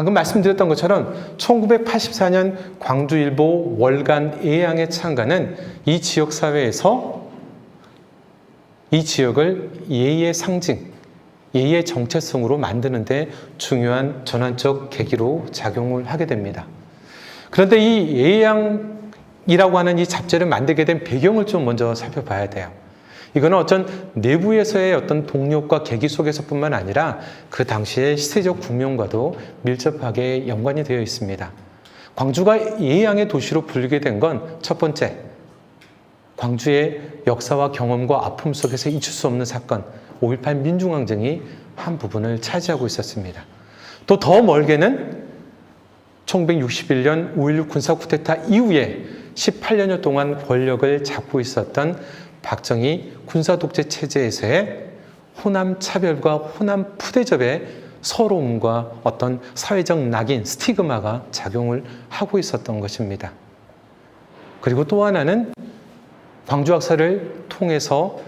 방금 말씀드렸던 것처럼 1984년 광주일보 월간 예양의 창간은 이 지역 사회에서 이 지역을 예의 상징, 예의 정체성으로 만드는데 중요한 전환적 계기로 작용을 하게 됩니다. 그런데 이 예양이라고 하는 이 잡지를 만들게 된 배경을 좀 먼저 살펴봐야 돼요. 이거는 어떤 내부에서의 어떤 동력과 계기 속에서뿐만 아니라 그 당시의 시대적 국면과도 밀접하게 연관이 되어 있습니다. 광주가 예양의 도시로 불리게 된 건 첫 번째, 광주의 역사와 경험과 아픔 속에서 잊을 수 없는 사건, 5.18 민중항쟁이 한 부분을 차지하고 있었습니다. 또 더 멀게는 1961년 5.16 군사 쿠데타 이후에 18년여 동안 권력을 잡고 있었던 박정희 군사 독재 체제에서의 호남 차별과 호남 푸대접의 서러움과 어떤 사회적 낙인, 스티그마가 작용을 하고 있었던 것입니다. 그리고 또 하나는 광주학사를 통해서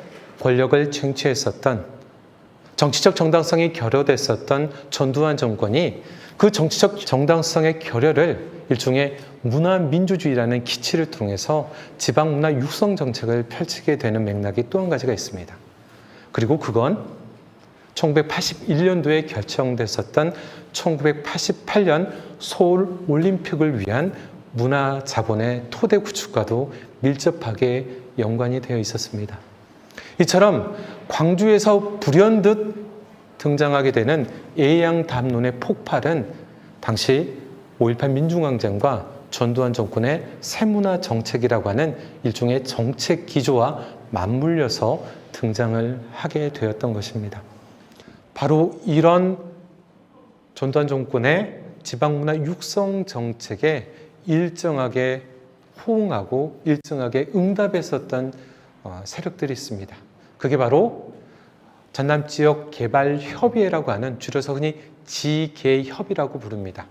권력을 쟁취했었던 정치적 정당성이 결여됐었던 전두환 정권이 그 정치적 정당성의 결여를 일종의 문화민주주의라는 기치를 통해서 지방문화 육성 정책을 펼치게 되는 맥락이 또 한 가지가 있습니다. 그리고 그건 1981년도에 결정됐었던 1988년 서울 올림픽을 위한 문화 자본의 토대 구축과도 밀접하게 연관이 되어 있었습니다. 이처럼 광주에서 불현듯 등장하게 되는 예양 담론의 폭발은 당시 5.18 민중항쟁과 전두환 정권의 새문화 정책이라고 하는 일종의 정책 기조와 맞물려서 등장을 하게 되었던 것입니다. 바로 이런 전두환 정권의 지방문화 육성 정책에 일정하게 호응하고 일정하게 응답했었던 어, 세력들이 있습니다. 그게 바로 전남 지역 개발 협의회라고 하는 줄여서 흔히 지개협이라고 부릅니다.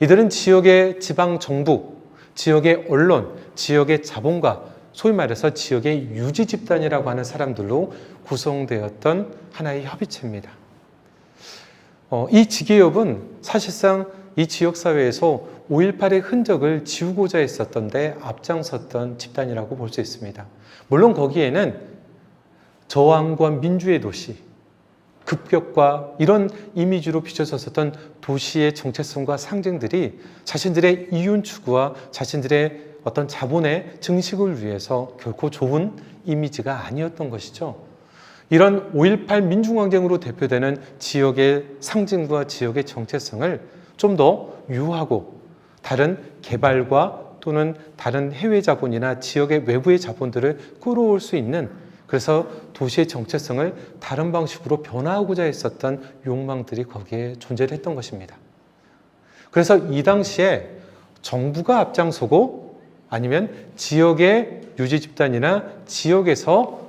이들은 지역의 지방 정부, 지역의 언론, 지역의 자본가, 소위 말해서 지역의 유지 집단이라고 하는 사람들로 구성되었던 하나의 협의체입니다. 어, 이 지개협은 사실상 이 지역 사회에서 5.18의 흔적을 지우고자 했었던데 앞장섰던 집단이라고 볼 수 있습니다. 물론 거기에는 저항과 민주의 도시, 급격과 이런 이미지로 비춰졌었던 도시의 정체성과 상징들이 자신들의 이윤 추구와 자신들의 어떤 자본의 증식을 위해서 결코 좋은 이미지가 아니었던 것이죠. 이런 5.18 민중항쟁으로 대표되는 지역의 상징과 지역의 정체성을 좀 더 유하고 다른 개발과 또는 다른 해외 자본이나 지역의 외부의 자본들을 끌어올 수 있는 그래서 도시의 정체성을 다른 방식으로 변화하고자 했었던 욕망들이 거기에 존재를 했던 것입니다. 그래서 이 당시에 정부가 앞장서고 아니면 지역의 유지 집단이나 지역에서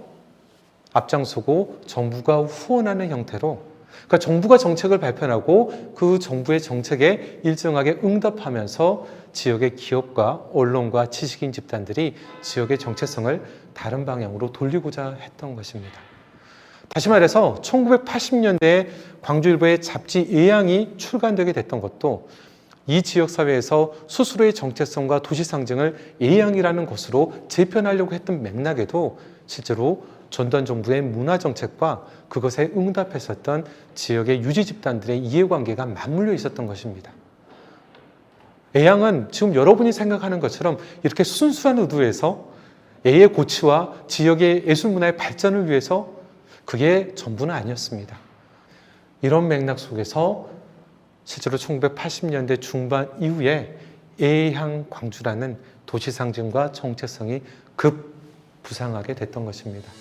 앞장서고 정부가 후원하는 형태로 그러니까 정부가 정책을 발표하고 그 정부의 정책에 일정하게 응답하면서 지역의 기업과 언론과 지식인 집단들이 지역의 정체성을 다른 방향으로 돌리고자 했던 것입니다. 다시 말해서 1980년대에 광주일보의 잡지 예양이 출간되게 됐던 것도 이 지역 사회에서 스스로의 정체성과 도시 상징을 예양이라는 것으로 재편하려고 했던 맥락에도 실제로 전두환 정부의 문화 정책과 그것에 응답했었던 지역의 유지 집단들의 이해관계가 맞물려 있었던 것입니다. 애양은 지금 여러분이 생각하는 것처럼 이렇게 순수한 의도에서 애의 고치와 지역의 예술 문화의 발전을 위해서 그게 전부는 아니었습니다. 이런 맥락 속에서 실제로 1980년대 중반 이후에 애향 광주라는 도시 상징과 정체성이 급 부상하게 됐던 것입니다.